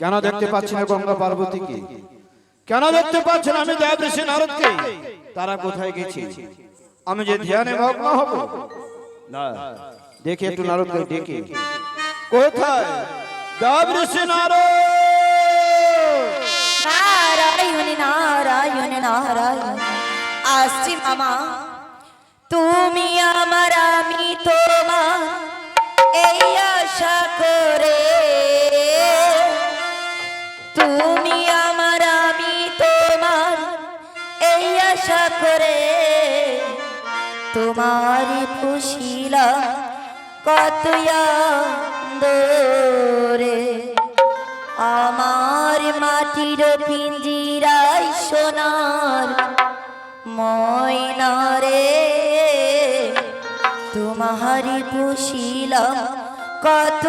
কেন দেখতে পাচ্ছি না গঙ্গা পার্বতীকে? কেন দেখতে পাচ্ছি না আমি দেব ঋষি নারদকে? তারা কোথায় গেছে? আমি যে ধ্যানে মগ্ন হব? না, দেখে একটু নারদকে ডেকে। কোথায়? দেব ঋষি নারদ! নারায়ণ নারায়ণ নারায়ণ, আসছি মামা। তুমি আমার, আমি তোমার, এই আশা করে। তুমি আমার, আমি তোমার, এই আশা করে। তোমারই পুষিলাম কত দূরে আমার মাটির পিঞ্জিরাই সোনার ময়নারে তোমারি পুষিলাম। কত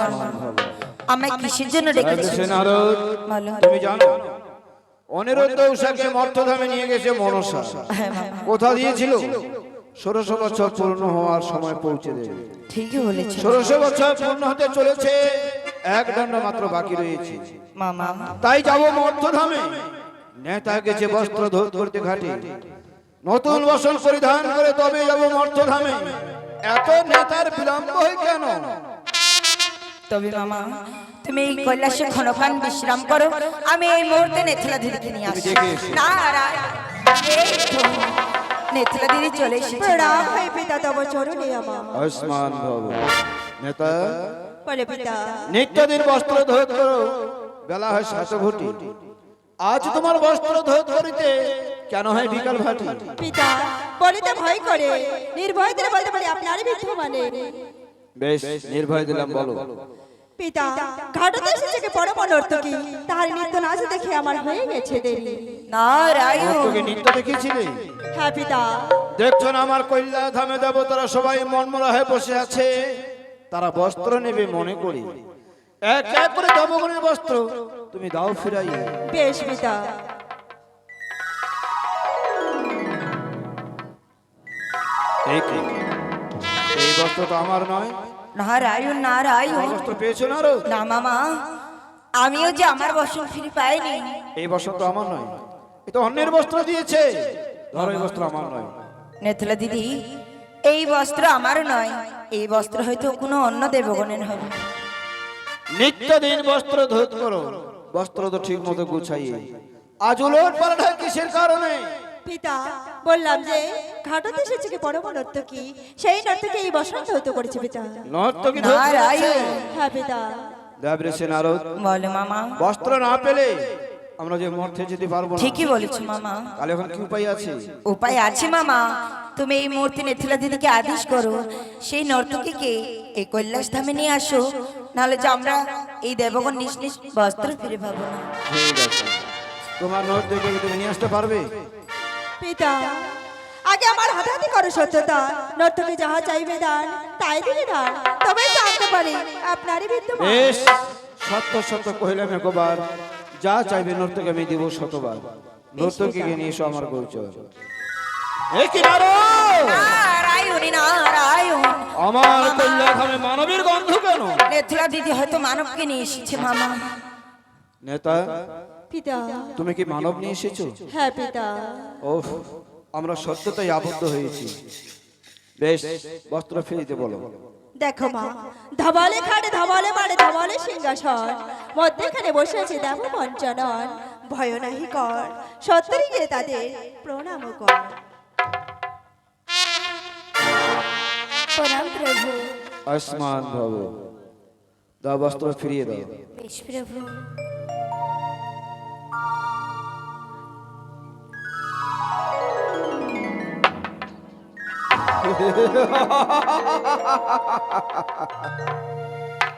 বলো আমায় কিসের জন্য ডেকেছো ঋষি নারদ বলো তুমি জানো অনিরুদ্ধ উষাকে মর্তধামে নিয়ে গেছে মনসা। কোথা দিয়েছিল? ষোড়শ বছর পূর্ণ হওয়ার সময় পৌঁছে দেবে। ঠিকই বলেছ। ষোড়শ বছর পূর্ণ হতে চলেছে এক দণ্ড মাত্র বাকি রয়েছে। তাই যাব মর্তধামে। নেতা গেছে বস্ত্র ধোত করতে ঘাটে। নতুন বসন পরিধান করে তবে যাব মর্তধামে। এত নেতার বিলম্ব হয় কেন? তবে মামা। তুমি এই কৈলাসে ক্ষণকান বিশ্রাম করো। আমি এই মুহূর্তে নেথলা দিদিকে নিয়ে আসি নেথলা দিদি চলে এসেছে। প্রণাম হয় পিতা তব চরণে আমার। আসমান ভব। নেতা। বলে পিতা। নিত্যদিন বস্ত্র ধোত করো বেলা হয় আজ তোমার বস্ত্র ধোত করিতে কেন হয় বিকাল ভাটি? পিতা বলিতে ভয় করে। নির্ভয় দিলে বলতে পারি আপনারই মানে বেশ নির্ভয় দিলাম বলো। পিতা ঘাটতে এসেছে বড় মনোর্থ কি তাহার নিত্য নাচ দেখে আমার হয়ে গেছে দেরি নারায়ণ! তোকে নিত্য দেখিয়েছিলে? হ্যাঁ পিতা। দেখছ না আমার কৈলা ধামে দেবতারা সবাই মনমরা হয়ে বসে আছে। তারা বস্ত্র নেবে মনে করি। এক এক করে দেবগণের বস্ত্র তুমি দাও ফিরাই বেশ পিতা। এই কি? এই বস্ত্র তো আমার নয়। নারায়ণ নারায়ণ। পেয়েছ না না মামা আমিও যে আমার বসন ফিরে পাইনি। এই বস্ত্র তো আমার নয়। এ তো অন্যের বস্ত্র দিয়েছে। ধরো এই বস্ত্র আমার নয়। নেথলা দিদি এই বস্ত্র আমার নয়। এই বস্ত্র হয়তো কোনো অন্য দেবগণের হবে। নিত্যদিন বস্ত্র ধোত করো। বস্ত্র তো ঠিক মতো গুছাইয়ে। আজ উলট পাল্টা কিসের কারণে? পিতা বললাম যে ঘাটতে এসেছে কি? বড় মনোর্থ কি? সেই নর্তকে এই বসন্ত হইতে করেছে পিতা। নর্তকী হ্যাঁ পিতা। দেব ঋষি নারদ। বলো মামা। বস্ত্র না পেলে আমরা যে মরতে যেতে পারব না। ঠিকই বলেছ মামা। তাহলে এখন কি উপায় আছে? উপায় আছে মামা। তুমি এই মুহূর্তে নেথিলা দিদিকে আদেশ করো। সেই নর্তকীকে এই কৈলাস ধামে নিয়ে আসো। নাহলে যে আমরা এই দেবগণ নিজ নিজ বস্ত্র ফিরে পাবো না। ঠিক আছে। তোমার নোট দেখে কি তুমি নিয়ে আসতে পারবে? পিতা। আগে আমার হাতাহাতি করো সত্যতা নর্তকে যাহা চাইবে দান তাই দিলে দান। তবে জানতে পারি আপনারই বিদ্যমান। বেশ সত্য সত্য কহিলাম একবার যা চাইবে নর্তকে আমি দিব শতবার। নর্তকীকে নিয়ে এসো আমার গোচর এ কি নারদ! নারায়ণ নারায়ণ। আমার কল্যাণধামে মানবীর গন্ধ কেন? নেথিলা দিদি হয়তো মানবকে নিয়ে এসেছে মামা। নেতা পিতা। তুমি কি মানব নিয়ে এসেছ? হ্যাঁ পিতা। ও আমরা সত্যতাই আবদ্ধ হয়েছি। বেশ বস্ত্র ফিরিতে বলো। দেখো মা ধবালে খাটে ধবালে মারে ধবালে সিংহাসন। মধ্যেখানে বসে আছে দেব পঞ্চনন। ভয় নাহি কর সত্তরই গিয়ে তাদের প্রণাম কর। প্রণাম প্রভু। আসমান ভব দাও বস্ত্র ফিরিয়ে দাও। বেশ প্রভু।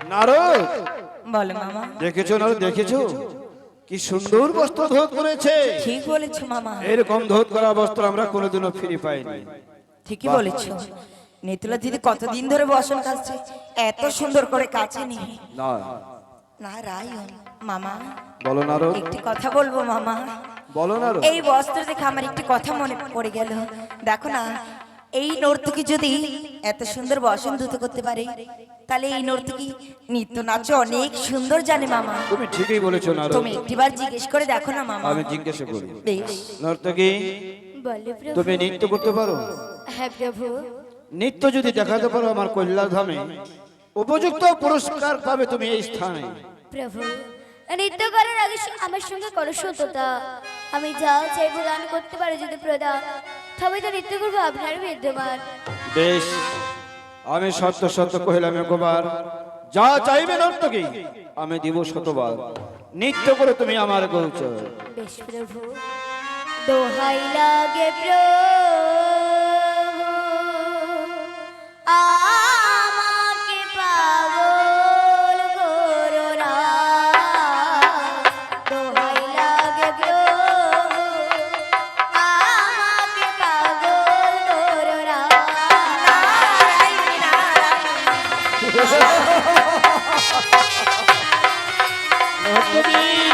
নারদ! বলো মামা। দেখেছ নারদ? দেখেছ? কি সুন্দর বস্ত্র ধোধ করেছে। ঠিক বলেছ মামা। এরকম ধোধ করা বস্ত্র আমরা কোনোদিনও ফিরে পাইনি। ঠিকই বলেছ। নেতুলা দিদি কতদিন ধরে বসন কাছে এত সুন্দর করে কাছে নি। না। নারায়ণ মামা। বলো নারদ। একটি কথা বলব মামা। বলো নারদ। এই বস্ত্র দেখে আমার একটি কথা মনে পড়ে গেল। দেখো না এই নর্তকী যদি এত সুন্দর বসন ধুতে করতে পারে তাহলে এই নর্তকী নৃত্য নাচ অনেক সুন্দর জানে মামা। তুমি ঠিকই বলেছ নারদ। তুমি একটিবার জিজ্ঞেস করে দেখো না মামা। আমি জিজ্ঞেস করি। বেশ। নর্তকী বলে প্রভু। তুমি নৃত্য করতে পারো? হ্যাঁ প্রভু। নৃত্য যদি দেখাতে পারো আমার কল্যাণ ধামে উপযুক্ত পুরস্কার পাবে তুমি এই স্থানে। প্রভু নৃত্য করার আগে আমার সঙ্গে করো সততা। আমি যা চাইব দান করতে পারো যদি প্রদান। তবে তো নৃত্য করব আপনার বিদ্যমান। বেশ আমি সত্য সত্য কহিলাম একবার যা চাইবে নর্তকী আমি দিব শতবার। নৃত্য করে তুমি আমার গৌচ। বেশ প্রভু দোহাই লাগে প্রভু। আমাকে নর্তকী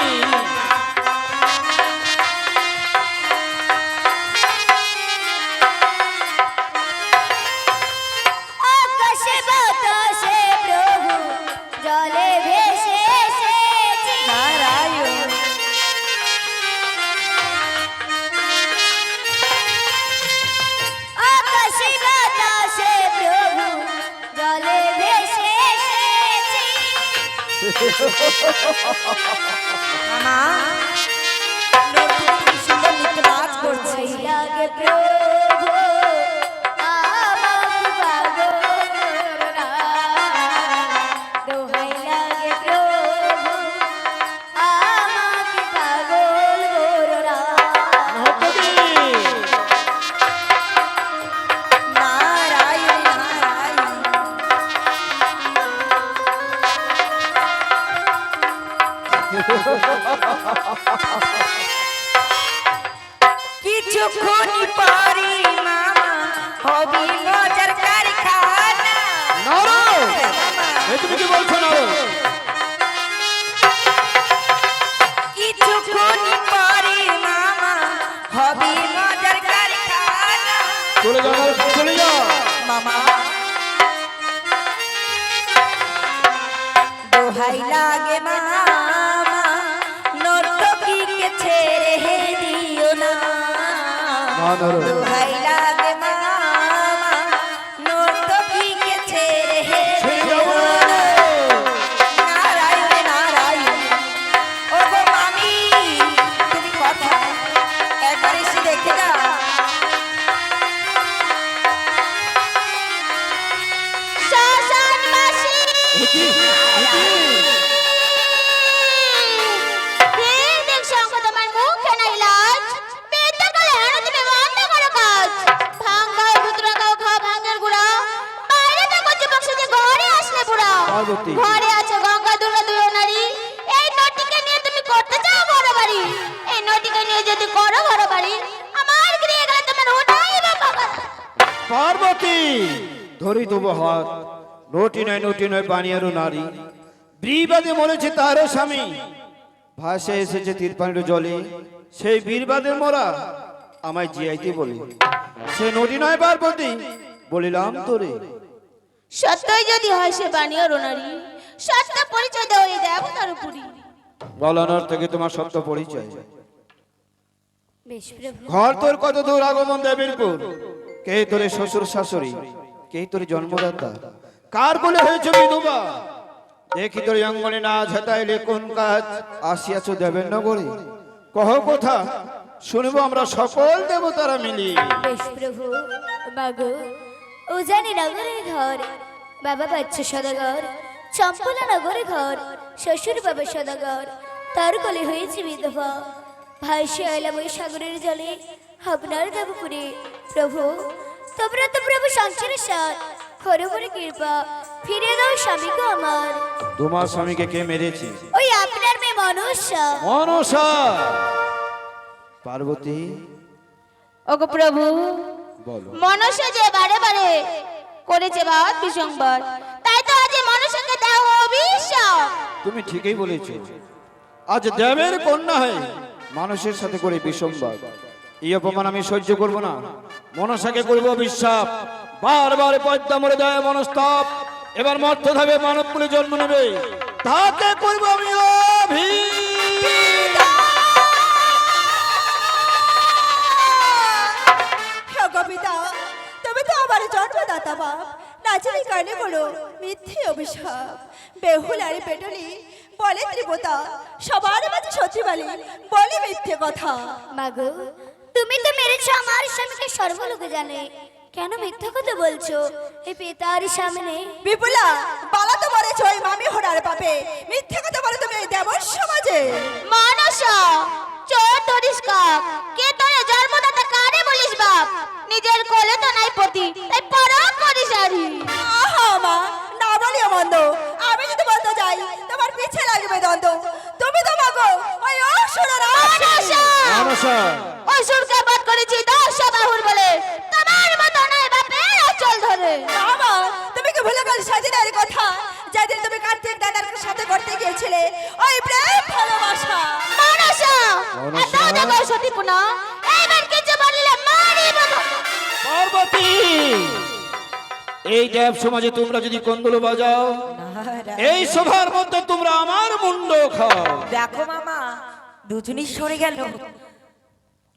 দোহাই লাগে মামা নর্তকীকে ছেড়ে দিও না। না পার্বতী ঘরে আছে গঙ্গা দুর্গা দুই নারী। এই নটিকে নিয়ে তুমি করতে চাও বড় বাড়ি? এই নটিকে নিয়ে যদি করো বড় বাড়ি আমার গৃহে গেলে তোমার ওটাই বাবা পার্বতী ধরি দেবো হাত নটি নয় নটি নয় বানিয়ারও নারী। বীরবাদে মরেছে তারও স্বামী। ভাসে এসেছে তীরপানির জলে। সেই বীরবাদের মরা আমায় জিয়াইতে বলি। সে নটি নয় পার্বতী বলিলাম তোরে। সত্যই যদি হয় সে বানিয়ে রোনারি সত্য পরিচয় দেওয়া দেবতার উপরই। বলানোর থেকে তোমার সত্য পরিচয়। ঘর তোর কত দূর আগমন দেবীরপুর? কে তোরে শ্বশুর শাশুড়ি? কে তোর জন্মদাতা? কার বলে হয়েছে বিধবা? দেখি তোর অঙ্গনে না ঝেতাইলে কোন কাজ? আসিয়াছ দেবেন নগরে কহ কথা শুনব আমরা সকল দেবতারা মিলি। বেশ প্রভু মাগো ও জানি নগরের ঘর বাবা বাচ্চা সদাগর চম্পলা নগরের ঘর শ্বশুর বাবা সদাগর তার গলে হয়েছে বিধবা ভাই সে এলাম ওই সাগরের জলে আপনার দেবপুরে প্রভু তোমরা তো প্রভু সঞ্চারের সাথ খরে বলে কৃপা ফিরে দাও স্বামীকে আমার। তোমার স্বামীকে কে মেরেছে? ওই আপনার মেয়ে মনুষ্য মনসা! পার্বতী! ওগো প্রভু বলো। মনুষ্য যে বারে বারে করেছে বাদ বিসংবাদ তাই তো আজ এই মনুষ্যকে দেহ অভিশাপ। তুমি ঠিকই বলেছ। আজ দেবের কন্যা হয়ে মানুষের সাথে করে বিসম্বাদ এই অপমান আমি সহ্য করব না। মনসাকে করব বিশ্বাস বারবার পদ্মা মরে দেয় মনস্তাপ। এবার মর্ত থাকবে মানব বলে জন্ম নেবে। তাতে করব আমি অভিশাপ। জন্মদাতা বাপ নাচের কানে বলো মিথ্যে অভিশাপ। বেহুল আর পেটলি বলে ত্রিপতা সবার মাঝে সত্যি বলে বলে মিথ্যে কথা। মাগো তুমি তো মেরেছো আমার স্বামীকে সর্বলোকে জানে। কেন মিথ্যা কথা বলছো? এই পেতার সামনে। বিপুলা বালা তো মরেছ ওই মামি হরার পাপে। মিথ্যে কথা বলে তুমি এই দেবর সমাজে। মনুষ্য চোর ধরিস কাক। কে তোর জন্মদাতা কারে বলিস বাপ? নিজের কোলে তো নাই পতি তাই পরা করিস আরি আহা মা না বলিও মন্দ আমি যদি বলতে যাই তোমার পিছে লাগবে দ্বন্দ্ব। তুমি তো মাগো ওই অসুরের মনুষ্য মনসা ওই সুরকে বাদ করেছি দশ বাহুর বলে তোমার মতো নয় বাপের অচল ধরে। বাবা তুমি কি ভুলে গেল সাজিনের কথা? যেদিন তুমি কার্তিক দাদার সাথে করতে গিয়েছিলে ওই প্রেম ভালোবাসা। মনুষ্য? এত দেখো সতীপুনা পার্বতী। এই দেব সমাজে তোমরা যদি কন্দল বাজাও এই সভার মধ্যে তোমরা আমার মুন্ড খাও। দেখো মামা দুজনই সরে গেল।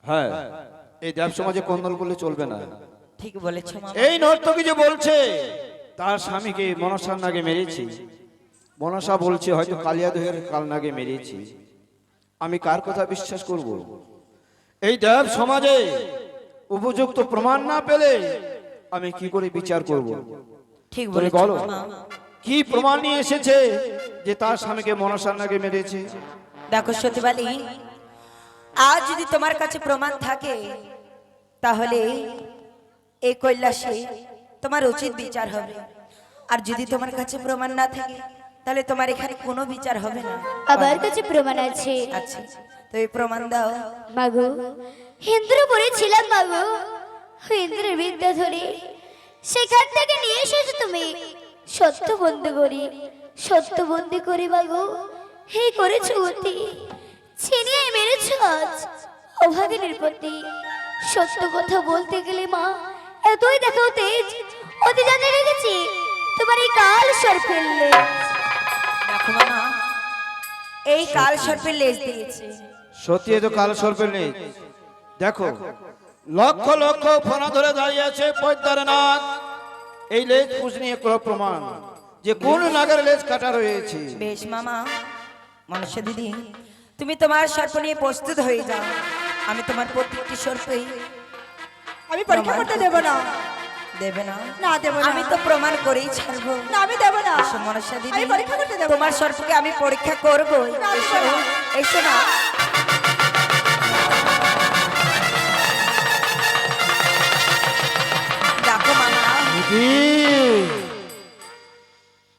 হ্যাঁ এই দেব সমাজে কন্দল করলে চলবে না। ঠিক বলেছ মামা। এই নর্তকী যে বলছে তার স্বামীকে মনসার নাগে মেরেছি। মনসা বলছে হয়তো কালিয়া দহের কাল নাগে মেরেছি। আমি কার কথা বিশ্বাস করব? এই দেব সমাজে উপযুক্ত প্রমাণ না পেলে আমি কি করে বিচার করব? ঠিক বলেছ বলো কি প্রমাণ নিয়ে এসেছে যে তার স্বামীকে মনসার নাগে মেরেছে? দেখো সতীবালি আজ যদি তোমার কাছে প্রমাণ থাকে তাহলে এই কৈলাসে তোমার উচিত বিচার হবে। আর যদি তোমার কাছে প্রমাণ না থাকে তাহলে তোমার এখানে কোনো বিচার হবে না। আমার কাছে প্রমাণ আছে। আচ্ছা তো এই প্রমাণ দাও। মাগো ইন্দ্রপুরে ছিলাম বাবু। ইন্দ্রের বিদ্যা ধরে সেখান থেকে নিয়ে এসেছ তুমি। সত্য বন্দি করি সত্য বন্দি করি মাগো হে করেছ গতি ছিনিয়ে মেরেছো আজ অভাগিনীর প্রতি। সত্য কথা বলতে গেলে মা এতই দেখাও তেজ অতি জানে রেখেছি তোমার এই কাল সর ফেললে দেখো মামা এই কাল সর্পের লেজ দিয়েছে। সত্যি এ তো কালো সর্পের নেই দেখো লক্ষ লক্ষ ফোনা ধরে দাঁড়িয়ে আছে পদ্মার নাথ এই লেজ পুষ নিয়ে কোনো প্রমাণ যে কোন নাগের লেজ কাটা রয়েছে। বেশ মামা মনুষ্য দিদি তুমি তোমার সর্প নিয়ে প্রস্তুত হয়ে যাও। আমি তোমার প্রত্যেকটি সর্পই আমি পরীক্ষা করতে দেব না। দেবে না? না দেব না। আমি তো প্রমাণ করেই ছাড়বো। না আমি দেব না। এসো মনসা দিদি আমি পরীক্ষা করতে দেব তোমার সর্পকে আমি পরীক্ষা করব এসো না।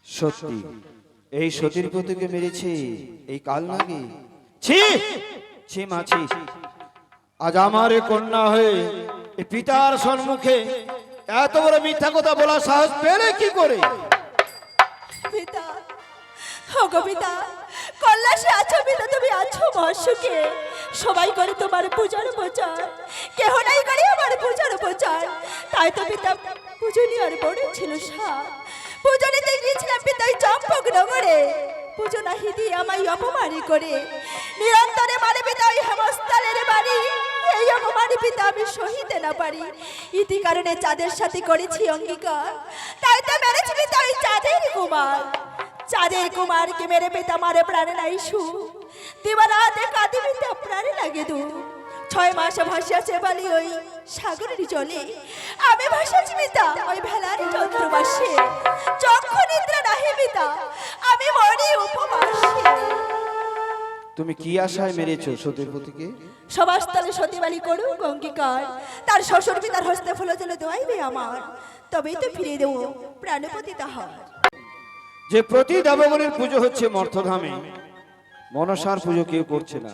সত্যি এই সতীর পতিকে মেরেছে, এই কাল নাকি আজ আমার কন্যা হয়ে পিতার সম্মুখে এত বড় মিথ্যা কথা বলার সাহস পেলে কি করে? পিতা, ওগো পিতা কল্যাশে আছো পিতা, তুমি আছো মহাসুখে সবাই করে তোমার পূজার প্রচার, কেহ নাই করে পূজার প্রচার। তাই তো পিতা পূজনী আর বড় ছিল সাত পুজো নিতে গিয়েছিলাম পিতা ওই চম্পক নগরে। পুজো নাহি দিয়ে আমায় অপমানি করে। নিরন্তরে মানে পিতা ওই হেমস্থানের বাড়ি। এই অপমানি পিতা আমি সহিতে না পারি। ইতি কারণে চাঁদের সাথে করেছি অঙ্গীকার। তাই তো মেরেছি পিতা ওই চাঁদের কুমার। চাঁদের কুমারকে মেরে পিতা মারে প্রাণে নাই সু। দিবারাতে কাঁদি পিতা প্রাণে লাগে দু। ছয় মাসে ভাসিয়াছে বালি ওই সাগরের জলে। আমি ভাসাছি পিতা ওই ভেলার চন্দ্রমাসে চক্ষু নিদ্রা নাহি পিতা আমি মরি উপবাসে। তুমি কি আশায় মেরেছো সতীর পতিকে সবাস্তলে সতীবালি করুক অঙ্গীকার। তার শ্বশুর পিতার হস্তে ফুল চলে দোয়াইবে আমার। তবেই তো ফিরিয়ে দেবো প্রাণপতি তাহার। যে প্রতি দেবগণের পুজো হচ্ছে মর্থধামে মনসার পুজো কেউ করছে না।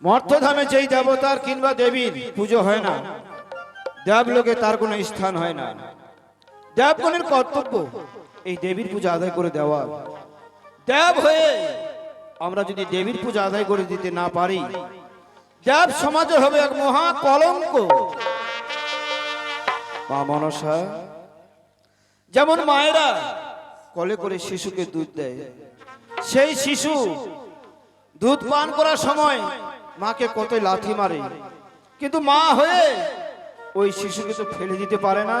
মর্থধামে যেই দেবতার কিংবা দেবীর পুজো হয় না দেবলোকে তার কোনো স্থান হয় না। দেবগণের কর্তব্য, এই দেবীর পূজা আদায় করে দেওয়া। দেব হয়ে আমরা যদি দেবীর পূজা আদায় করে দিতে না পারি, দেব সমাজে হবে এক মহা কলঙ্ক। মা মনসা, যেমন মায়েরা কলে করে শিশুকে দুধ দেয়, সেই শিশু দুধ পান করার সময় মাকে কত লাথি মারে? কিন্তু মা হয়ে ওই শিশুকে তো ফেলে দিতে পারে না।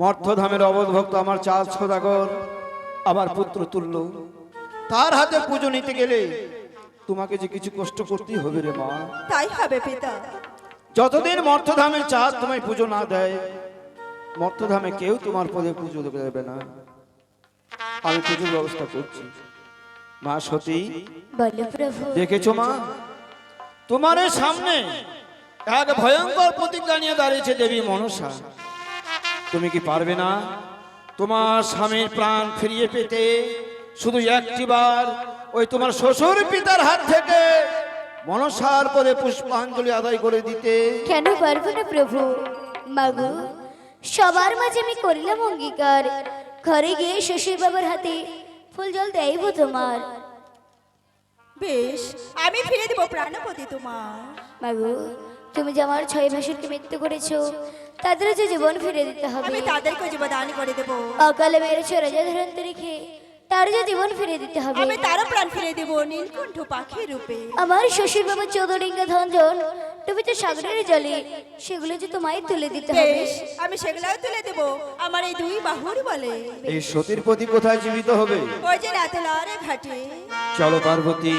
মর্থধামের অবধভক্ত আমার চাল সদাগর আমার পুত্র তুল্য তার হাতে পুজো নিতে গেলে তোমাকে যে কিছু কষ্ট করতেই হবে রে মা। তাই হবে পিতা। যতদিন মর্থধামের চাঁদ তোমায় পুজো না দেয় মর্থধামে কেউ তোমার পদে পুজো দেবে না। আমি পুজোর ব্যবস্থা করছি। মা সতী দেখেছ মা? তোমার সামনে এক ভয়ঙ্কর প্রতিজ্ঞা নিয়ে দাঁড়িয়েছে দেবী মনসা। তুমি কি পারবে না? তোমার স্বামীর প্রাণ ফিরিয়ে পেতে শুধু একটিবার ওই তোমার শ্বশুর পিতার হাত থেকে মনসার পরে পুষ্পাঞ্জলি আদায় করে দিতে। কেন পারব না প্রভু? মাগু, সবার মাঝে আমি করিলাম অঙ্গীকার। ঘরে গিয়ে শ্বশুর বাবার হাতে ফুল জল দেইব তোমার। বেশ আমি ফিরে দেবো প্রাণপতি তোমার বাবু তুমি যে আমার ছয় ভাসুরকে মৃত্যু করেছ তাদের যে জীবন ফিরে দিতে হবে। আমি তাদেরকে জীবন জীবদান করে দেবো। অকালে মেরেছো রাজা ধরন্ত রেখে তার যে জীবন ফিরে দিতে হবে। আমি তারও প্রাণ ফিরে দেবো নীলকণ্ঠ পাখির রূপে। আমার শ্বশুর বাবা চৌধুরীঙ্গা ধনজন তুমি তো সাগরের জলে সেগুলো যে তোমায় তুলে দিতে হবে। বেশ আমি সেগুলাও তুলে দেবো আমার এই দুই বাহুর বলে। এই সতীর প্রতি কোথায় জীবিত হবে? ওই যে রাতেলারে ঘাটে। চলো পার্বতী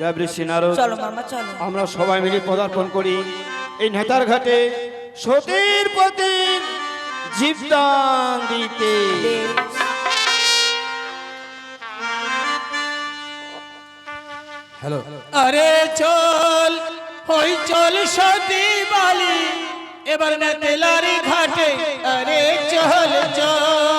দেবঋষি নারদ চলো মামা চলো। আমরা সবাই মিলে পদার্পণ করি। এই নেতার ঘাটে সতীর প্রতি জীবদান দিতে। আরে চল হই চল সতী বালি এবার না তেলারি ঘাটে। আরে চল চল।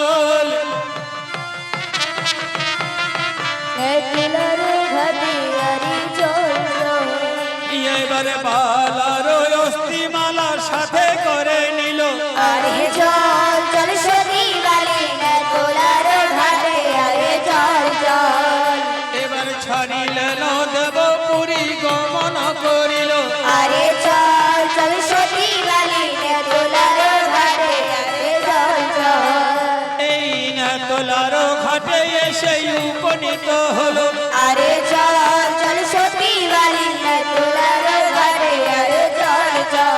উপনীত হলো। আরে চল চল সতী বালি তোলার ঘাটে আরে চল চল।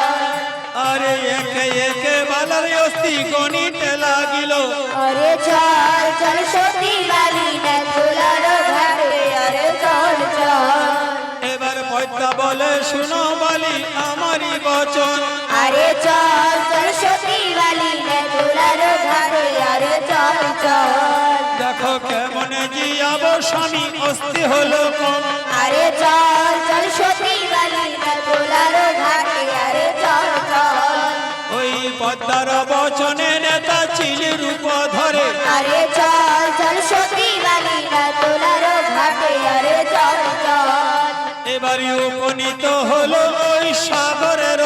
আরে একে একে বালার অস্থি গণিতে লাগিল। আরে চল চল সতী বালি তোলার ঘাটে আরে চল চল। এবার পদ্মা বলে শুনো বালি আমারই বচন। আরে চল চল সতী বালি তোলার ঘাটে আরে চল চল। কেমন জিয়াব স্বামী অস্থি হলো আরে চল চল ওই পদ্মার বচনে নেতা রূপ ধরে। আরে চল চল আরে এবারে উপনীত হলো ওই সাগরের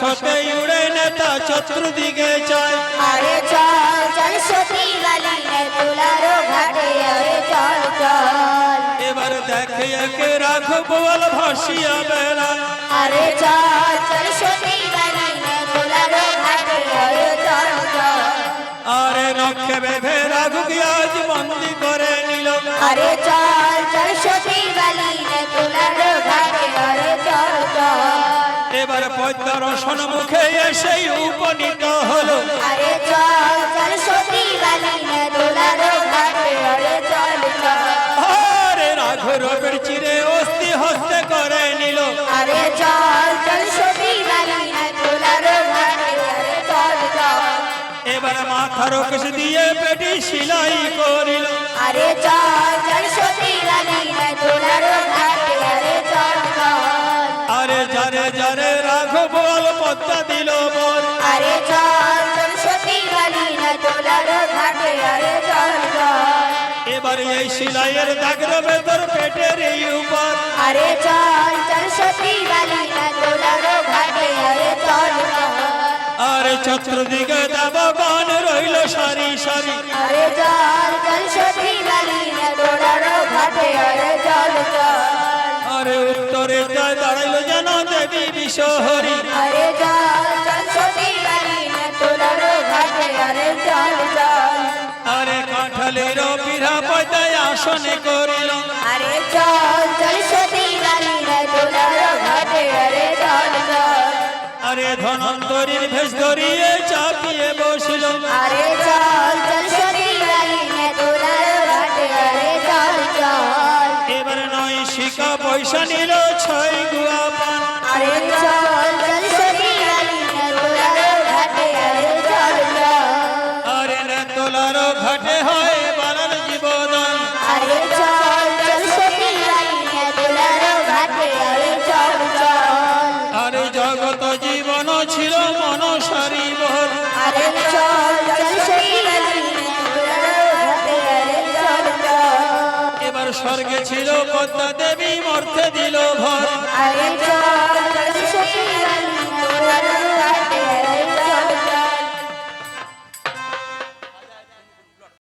আকাশতে উড়ে নেতা চতুর্দিকে চায় আরে চল চল সতী বালি না তোলার ঘাটে আরে চল চল। এবার দেখে একে রাঘব বল ভাসিয়া বেড়ায় আরে চল চল সতী বালি না ঘাটে আরে চল চল। আরে রক্ষে বেঁধে রাঘব আজ বন্দি করে নিল। আরে চল চল সতী বালি না তোলার ঘাটে আরে এবার পদ্মার মুখে এসেই উপনীত হলো। আরে চল চল সতী বালি না তোলার ঘাটে আরে চল চল। রাঘবের চিরে অস্থি হস্তে করে নিল। আরে চল চল সতী বালি না তোলার ঘাটে আরে চল চল। এবার মাথার কেশ দিয়ে পেটি সিলাই করিল। আরে চল চল সতী বালি না তোলার রাঘব বল পদ্মা দিল বল। আরে চল চল সতী বালি না তোলার ঘাটে আরে চল চল এবার এই সিলাইয়ের দাগের ভেতর পেটের এই উপর। আরে চল চল সতী বালি না তোলার ঘাটে আরে চল চল আরে চতুর্দিকে দেবগণ রইল সারি সারি। আরে চল চল সতী বালি না তোলার ঘাটে আরে চল চল আরে উত্তরে দাঁড়াইল যেন দেবী বিশ্বহরি আরে তোলার ঘাটে কাঁঠালের পিঠা পয়দায় আসনে করিল। আরে চল চল সতী তোলার ঘাটে আরে চল চল আরে ধনন্তরীর ভেষ ধরিয়ে চাপিয়ে বসিল। আরে চল পয়সা নিল ছয় গুয়া পান। আরে চল আরে না তোলার ঘাটে হয় বানার জীবদান। আরে চল আরে জগত জীবন ছিল মনসারি বালি। আরে চল। এবার স্বর্গে ছিল পদ্মা মর্তে দিল ভর। আরে